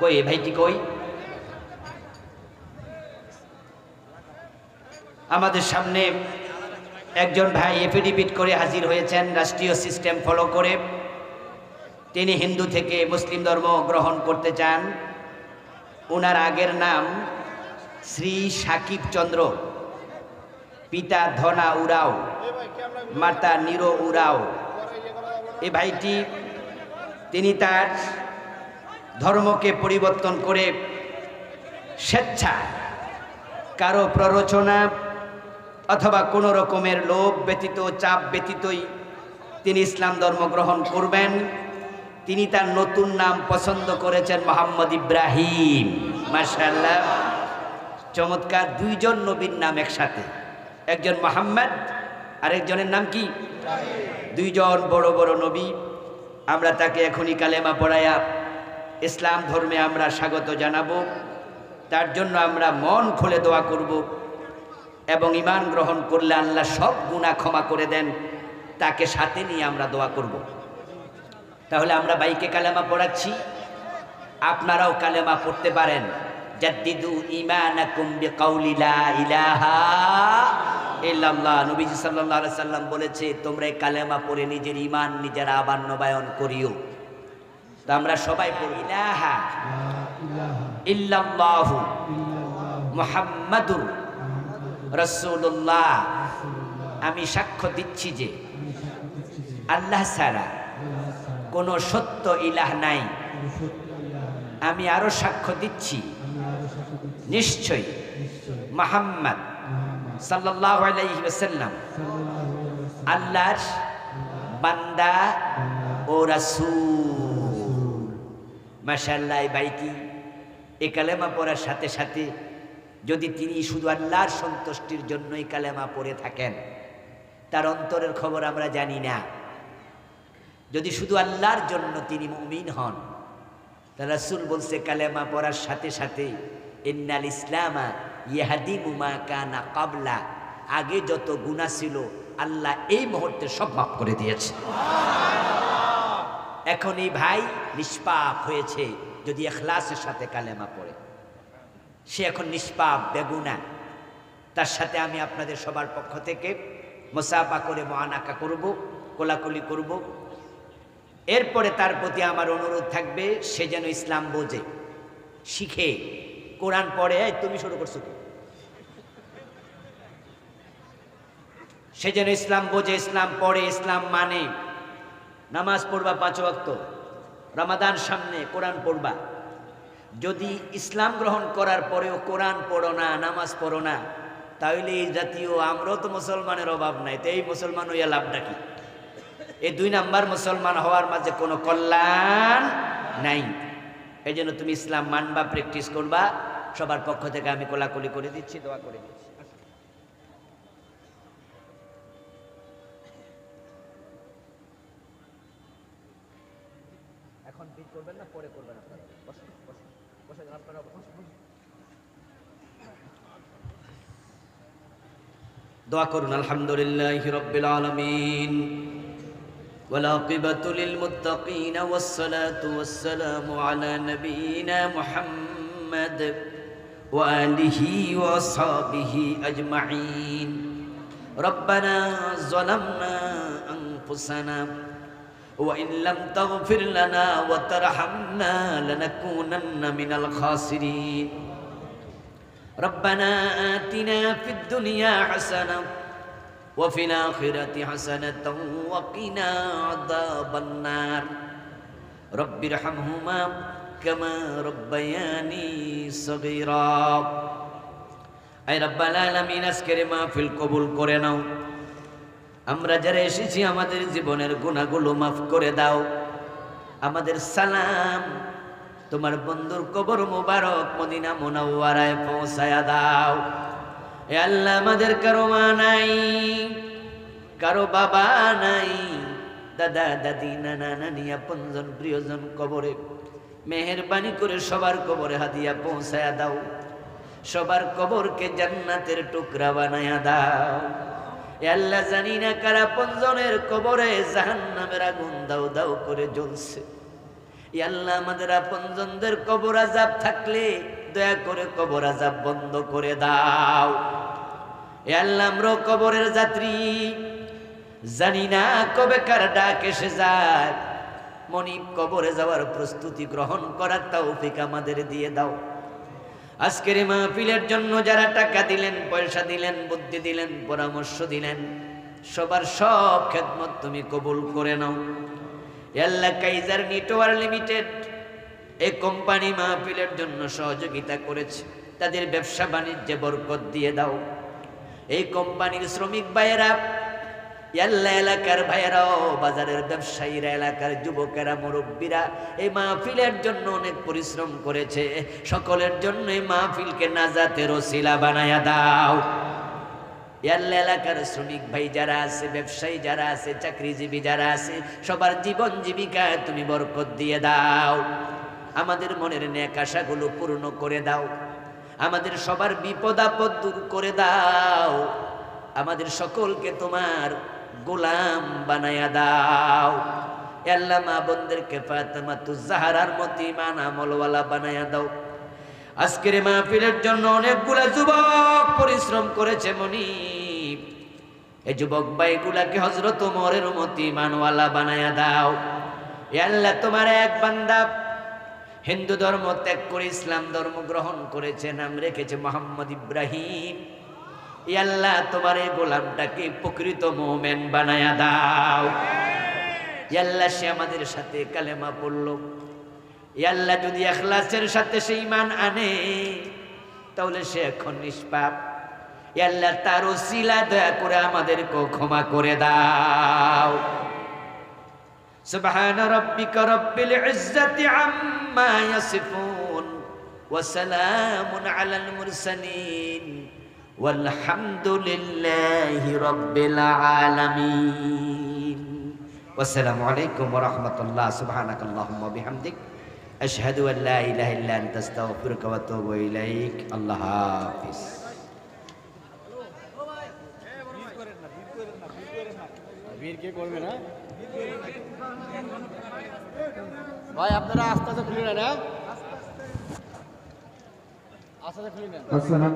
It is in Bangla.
কই এ ভাইটি কই? আমাদের সামনে একজন ভাই এফিডেভিট করে হাজির হয়েছেন, রাষ্ট্রীয় সিস্টেম ফলো করে। তিনি হিন্দু থেকে মুসলিম ধর্ম গ্রহণ করতে চান। ওনার আগের নাম শ্রী সাকিব চন্দ্র, পিতা ধনা উরাও, মাতা নিরো উরাও। এ ভাইটি, তিনি তার ধর্মকে পরিবর্তন করে স্বেচ্ছা, কারও প্ররোচনা অথবা কোনো রকমের লোভ ব্যতীত, চাপ ব্যতীতই তিনি ইসলাম ধর্ম গ্রহণ করবেন। তিনি তার নতুন নাম পছন্দ করেছেন মোহাম্মদ ইব্রাহিম। মার্শাল্লাহ চমৎকার দুইজন নবীর নাম একসাথে। একজন মোহাম্মদ, আরেকজনের নাম কি? দুইজন বড় বড় নবী। আমরা তাকে এখনই কালেমা পড়ায়া ইসলাম ধর্মে আমরা স্বাগত জানাব। তার জন্য আমরা মন খুলে দোয়া করব এবং ইমান গ্রহণ করলে আল্লাহ সব গুণা ক্ষমা করে দেন। তাকে সাথে নিয়ে আমরা দোয়া করব। তাহলে আমরা বাইকে কালেমা পড়াচ্ছি। আপনারাও কালেমা পড়তে পারেন। জাদ্দিদু ইমানাকুম বিকাউলি লা ইলাহা ইল্লাল্লাহ। সাল্লাম বলেছে, তোমরা কালেমা পড়ে নিজের ঈমান নিজের আবার নবায়ন করিও। তো আমরা সবাই পড়ি, ইলাহা ইল্লাল্লাহু মুহাম্মাদুর আমি সাক্ষ্য দিচ্ছি যে আল্লাহ ছাড়া কোনো সত্য ইলাহ নাই। আমি আরও সাক্ষ্য দিচ্ছি, নিশ্চয়ই মোহাম্মদ সাল্লাল্লাহু আলাইহি ওয়াসাল্লাম আল্লাহর বান্দা ও রাসূল। মাশাআল্লাহ এই বাইটি এ কালেমা পড়ার সাথে সাথে যদি তিনি শুধু আল্লাহর সন্তুষ্টির জন্যই কালেমা পড়ে থাকেন, তার অন্তরের খবর আমরা জানি না। যদি শুধু আল্লাহর জন্য তিনি মুমিন হন, তা রাসূল বলছে, কালেমা পড়ার সাথে সাথে ইন্নাল ইসলামা ইহাদি মুমা কানা কাবলা আগে যত গুণা ছিল, আল্লাহ এই মুহূর্তে সব মাফ করে দিয়েছে। এখন এই ভাই নিষ্পাপ হয়েছে, যদি এখলাসের সাথে কালেমা পড়ে। সে এখন নিষ্পাপ, বেগুনা। তার সাথে আমি আপনাদের সবার পক্ষ থেকে মোসাফা করে মহানাকা করব, কোলাকুলি করব। এরপরে তার প্রতি আমার অনুরোধ থাকবে, সে যেন ইসলাম বোঝে, শিখে। কোরআন পড়ে তুমি শুরু করছ কি? সে যেন ইসলাম বোঝে, ইসলাম পড়ে, ইসলাম মানে। নামাজ পড়বা পাঁচ ওয়াক্ত। রমাদান সামনে, কোরআন পড়বা। যদি ইসলাম গ্রহণ করার পরেও কোরআন পড়ো না, নামাজ পড়ো না তাহলে এই জাতীয় আমরাও তো মুসলমানের অভাব নাই। তো এই মুসলমান হইয়া লাভটা কি? এই দুই নাম্বার মুসলমান হওয়ার মাঝে কোনো কল্যাণ নাই। এই জন্য তুমি ইসলাম মানবা, প্র্যাকটিস করবা। সবার পক্ষ থেকে আমি কোলাকুলি করে দিচ্ছি, দোয়া করে দিচ্ছি এখন পিক করবেন না পরে করবেন আপনারা বসুন বসুন বসে যান আপনারা বসুন বসুন। দোয়া করুন আলহামদুলিল্লাহ রব্বিল আলামিন والعاقبة للمتقين والصلاة والسلام على نبينا محمد وآله وأصحابه أجمعين ربنا ظلمنا أنفسنا وإن لم تغفر لنا وترحمنا لنكونن من الخاسرين. ربنا آتنا في الدنيا حسنة وفي الآخرة حسنة وقنا عذاب النار. رب ارحمهما كما ربياني صغيرا. أي رب العالمين أسكر ما في القبول كرنا আমরা যারা এসেছি, আমাদের জীবনের গুণাগুলো মাফ করে দাও। আমাদের সালাম তোমার বন্ধুর কবর মোবারক মদিনা মোনাওয়ারায় পৌঁছায়া দাও। এ আল্লাহ আমাদের কারও মা নাই, কারও বাবা নাই, দাদা, দাদি, নানা, নানি, আপনজন, প্রিয়জন কবরে মেহেরবানি করে সবার কবরে হাদিয়া পৌঁছায়া দাও। সবার কবরকে জান্নাতের টুকরা বানায়া দাও। আল্লাহ জানি না কারা পঞ্জনের কবরে জাহান্নামের আগুন দাও দাও করে জ্বলছে। আল্লাহ আমাদের আপনজনদের কবর আজাব থাকলে দয়া করে কবর আজাব বন্ধ করে দাও। আল্লাহ আমরাও কবরের যাত্রী। জানি না কবে কার ডাক এসে যায়। মনিব কবরে যাওয়ার প্রস্তুতি গ্রহণ করার তৌফিক আমাদের দিয়ে দাও। আজকের মাহফিলের জন্য যারা টাকা দিলেন, পয়সা দিলেন, বুদ্ধি দিলেন, পরামর্শ দিলেন, সবার সব খেদমত তুমি কবুল করে নাও। আল্লাহ কাইজার নেটওয়ার লিমিটেড এই কোম্পানি মাহফিলের জন্য সহযোগিতা করেছে। তাদের ব্যবসা বাণিজ্যে বরকত দিয়ে দাও। এই কোম্পানির শ্রমিক ভাইয়েরা ইয়াল্লা এলাকার ভাইয়েরাও বাজারের ব্যবসায়ীরা, এলাকার যুবকেরা, মুরব্বীরা, এই মাহফিলের জন্য অনেক পরিশ্রম করেছে। সকলের জন্য এই মাহফিলকে নাজাতের ওসিলা বানায়া দাও। ইয়াল্লা এলাকার শ্রমিক ভাই যারা আছে, ব্যবসায়ী যারা আছে, চাকরিজীবী যারা আছে, সবার জীবন জীবিকায় তুমি বরকত দিয়ে দাও। আমাদের মনের ন্যাক আশাগুলো পূর্ণ করে দাও। আমাদের সবার বিপদ আপদ দূর করে দাও। আমাদের সকলকে তোমার গোলাম বানায়া দাও। এ আল্লাহ মা বোনদেরকে ফাতেমা তুজাহারার মতো ইমান আমলওয়ালা বানায়া দাও। আজকের মাহফিলের জন্য অনেকগুলা যুবক পরিশ্রম করেছে মনি এই যুবক ভাইগুলাকে হজরত মোরের মতি, মানওয়ালা বানায়া দাও। এ আল্লাহ তোমার এক বান্দা হিন্দু ধর্ম ত্যাগ করে, ইসলাম ধর্ম গ্রহণ করেছে নাম রেখেছে মোহাম্মদ ইব্রাহিম। আল্লাহ তোমার এই গোলামটাকে প্রকৃত মোমেন বানায়া দাও ই আল্লাহ সে আমাদের সাথে কালেমা পড়লো ই আল্লাহ যদি এখলাসের সাথে সে ইমান আনে তাহলে সে এখন নিষ্পাপ ই আল্লাহ তার ওসিলা দয়া করে আমাদেরকে ক্ষমা করে দাও سبحان ربك رب العزة عما يصفون وسلام على المرسلين والحمد لله رب العالمين والسلام عليكم ورحمة الله سبحانك اللهم وبحمدك أشهد أن لا إله إلا أنت أستغفرك وأتوب إليك الله حافظ বীর কে করবে না ভাই আপনারা আস্তে আস্তে খুলে নেন হ্যাঁ আস্তে আস্তে খুলে নেন আসসালাম